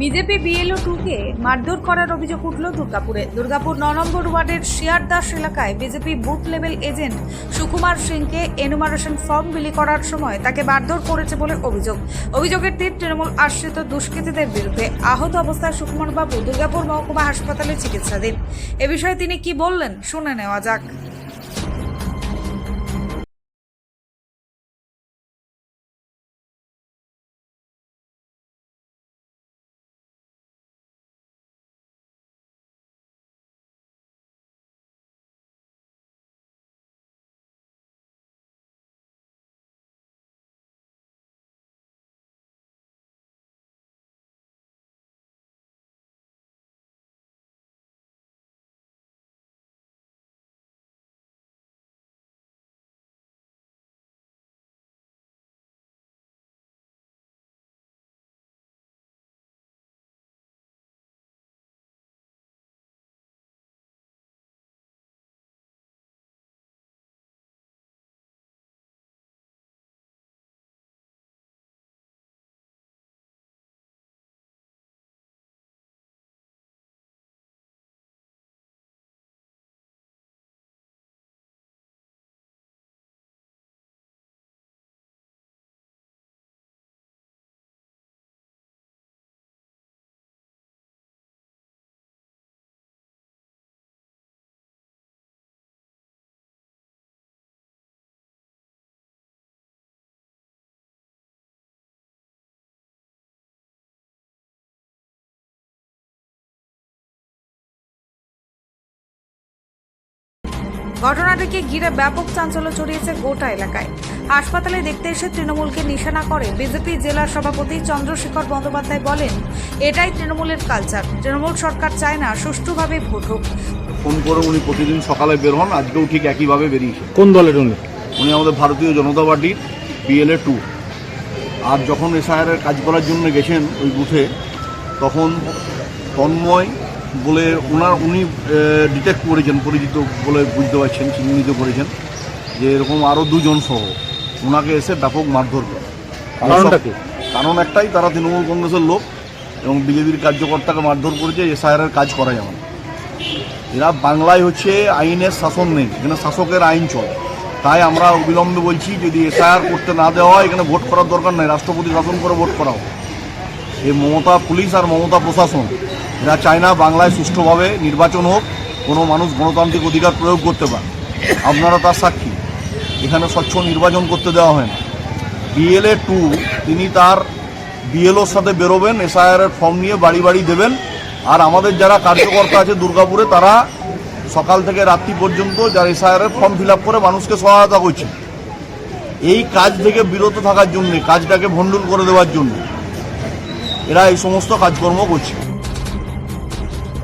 BJP BLO টুকে মারধর করার অভিযোগ উঠল দুর্গাপুরে। দুর্গাপুর ন নম্বর ওয়ার্ডের শিয়ারদাস এলাকায় BJP booth level agent Sukumar সিংকে এনুমারেশন ফর্ম বিলি করার সময় তাকে মারধর করেছে বলে অভিযোগ। অভিযোগের তীর তৃণমূল আশ্রিত দুষ্কৃতীদের বিরুদ্ধে আহত অবস্থায় সুকুমার বাবু দুর্গাপুর মহকুমা হাসপাতালে চিকিৎসাধীন। এ বিষয়ে তিনি কি বললেন, শুনে নেওয়া যাক। ঘটনাটিকে ঘিরে ব্যাপক চাঞ্চল্য ছড়িয়েছে গোটা এলাকায়। হাসপাতালে দেখতে এসে তৃণমূলকে নিশানা করে বিজেপি জেলা সভাপতি চন্দ্রশেখর বন্দ্যোপাধ্যায় বলেন এটাই তৃণমূলের কালচার। তৃণমূল সরকার চায় না সুষ্ঠুভাবে ভোট হোক। ফোন করে উনি প্রতিদিন সকালে বের হন আজকেও ঠিক একইভাবে বেরিয়েছে। কোন দলের উনি? উনি আমাদের ভারতীয় জনতা পার্টির বিএলএ টু আর যখন এসআইআরের কাজ করার জন্য গেছেন ওই বুথে তখন তন্ময় বলে ওনার উনি ডিটেক্ট করেছেন পরিচিত বলে বুঝতে পারছেন চিহ্নিত করেছেন যে এরকম আরও দুজন সহ ওনাকে এসে ব্যাপক মারধর করে। কারণ একটাই তারা তৃণমূল কংগ্রেসের লোক এবং বিজেপির কার্যকর্তাকে মারধর করেছে এসআইআরের কাজ করা যাবে না এরা বাংলায় হচ্ছে আইনের শাসন নেই এখানে শাসকের আইন চলে। তাই আমরা অবিলম্বে বলছি যদি এসআইআর করতে না দেওয়া হয় এখানে ভোট করার দরকার নেই রাষ্ট্রপতি শাসন করে ভোট করাও। এই মমতা পুলিশ আর মমতা প্রশাসন এরা চায় না বাংলায় সুষ্ঠুভাবে নির্বাচন হোক, কোনো মানুষ গণতান্ত্রিক অধিকার প্রয়োগ করতে পারে। আপনারা তার সাক্ষী। এখানে স্বচ্ছ নির্বাচন করতে দেওয়া হয় না। বিএলএ টু তিনি তার বিএলওর সাথে বেরোবেন এসআইআরের ফর্ম নিয়ে বাড়ি বাড়ি দেবেন। আর আমাদের যারা কার্যকর্তা আছে দুর্গাপুরে, তারা সকাল থেকে রাত্রি পর্যন্ত যারা এসআইআরের ফর্ম ফিল করে মানুষকে সহায়তা করছে। এই কাজ থেকে বিরত থাকার জন্য, কাজটাকে ভণ্ডুল করে দেওয়ার জন্য, এরা এই সমস্ত কাজকর্ম করছে।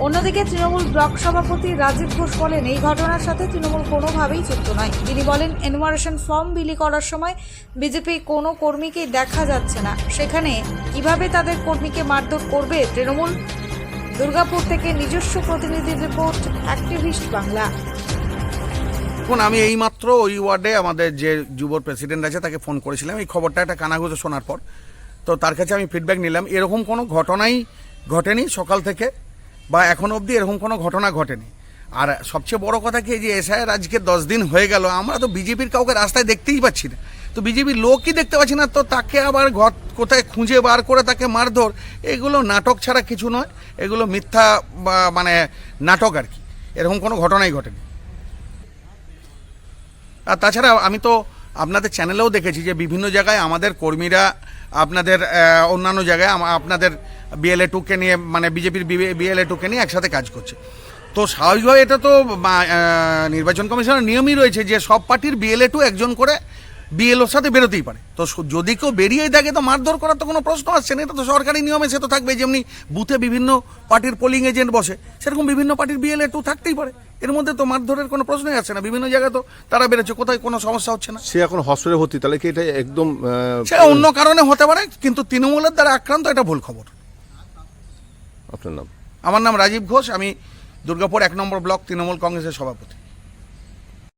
অন্যদিকে তৃণমূল ব্লক সভাপতি রাজীব ঘোষ বলেন, এই ঘটনার সাথে তৃণমূল কোনোভাবেই যুক্ত নয়। তিনি বলেন, এনুমারেশন ফর্ম বিলি করার সময় বিজেপি কোনো কর্মীকেই দেখা যাচ্ছে না। সেখানে কীভাবে তাদের কর্মীকে মারধর করবে তৃণমূল? দুর্গাপুর থেকে নিজস্ব প্রতিনিধি রিপোর্ট, অ্যাক্টিভিস্ট বাংলা। এখন আমি এইমাত্র ওই ওয়ার্ডে আমাদের যে যুব প্রেসিডেন্ট আছে তাকে ফোন করেছিলাম। এই খবরটা একটা কানাঘুষে শোনার পর। তো তার কাছে আমি ফিডব্যাক নিলাম। এরকম কোনো ঘটনাই ঘটেনি সকাল থেকে। বা এখন অবধি এরকম কোনো ঘটনা ঘটেনি। আর সবচেয়ে বড় কথা কি যে এসআইয়ের আজকে দশ দিন হয়ে গেল, আমরা তো বিজেপির কাউকে রাস্তায় দেখতেই পাচ্ছি না। তো বিজেপির লোকই দেখতে পাচ্ছি না, তো তাকে আবার ঘর কোথায় খুঁজে বার করে তাকে মারধর, এগুলো নাটক ছাড়া কিছু নয়, এগুলো মিথ্যা বা মানে নাটক আর কি। এরকম কোনো ঘটনাই ঘটেনি। আর তাছাড়া আমি তো আপনাদের চ্যানেলেও দেখেছি যে বিভিন্ন জায়গায় আমাদের কর্মীরা আপনাদের অন্যান্য জায়গায় আপনাদের বিএলএ টুকে নিয়ে মানে বিজেপির বিএলএ টুকে নিয়ে একসাথে কাজ করছে। তো স্বাভাবিকভাবে এটা তো নির্বাচন কমিশনের নিয়মই রয়েছে যে সব পার্টির বিএলএ টু একজন করে বিএলওর সাথে বেরোতেই পারে। তো যদি কেউ বেরিয়েই থাকে তো মারধর করার তো কোনো প্রশ্ন আসছে না। এটা তো সরকারি নিয়মে সে তো থাকবে যেমনি বুথে বিভিন্ন পার্টির পোলিং এজেন্ট বসে সেরকম বিভিন্ন পার্টির বিএলএ টু থাকতেই পারে। এর মধ্যে তো মারধরের কোনো প্রশ্নই আসছে না। বিভিন্ন জায়গায় তো তারা বেরোচ্ছে। কোথায় কোনো সমস্যা হচ্ছে না। সে এখন হসপিটালে ভর্তি। তাহলে কি এটা একদম সে অন্য কারণে হতে পারে কিন্তু তৃণমূলের দ্বারা আক্রান্ত এটা ভুল খবর। আপনার নাম? আমার নাম রাজীব ঘোষ। আমি দুর্গাপুর এক নম্বর ব্লক তৃণমূল কংগ্রেসের সভাপতি।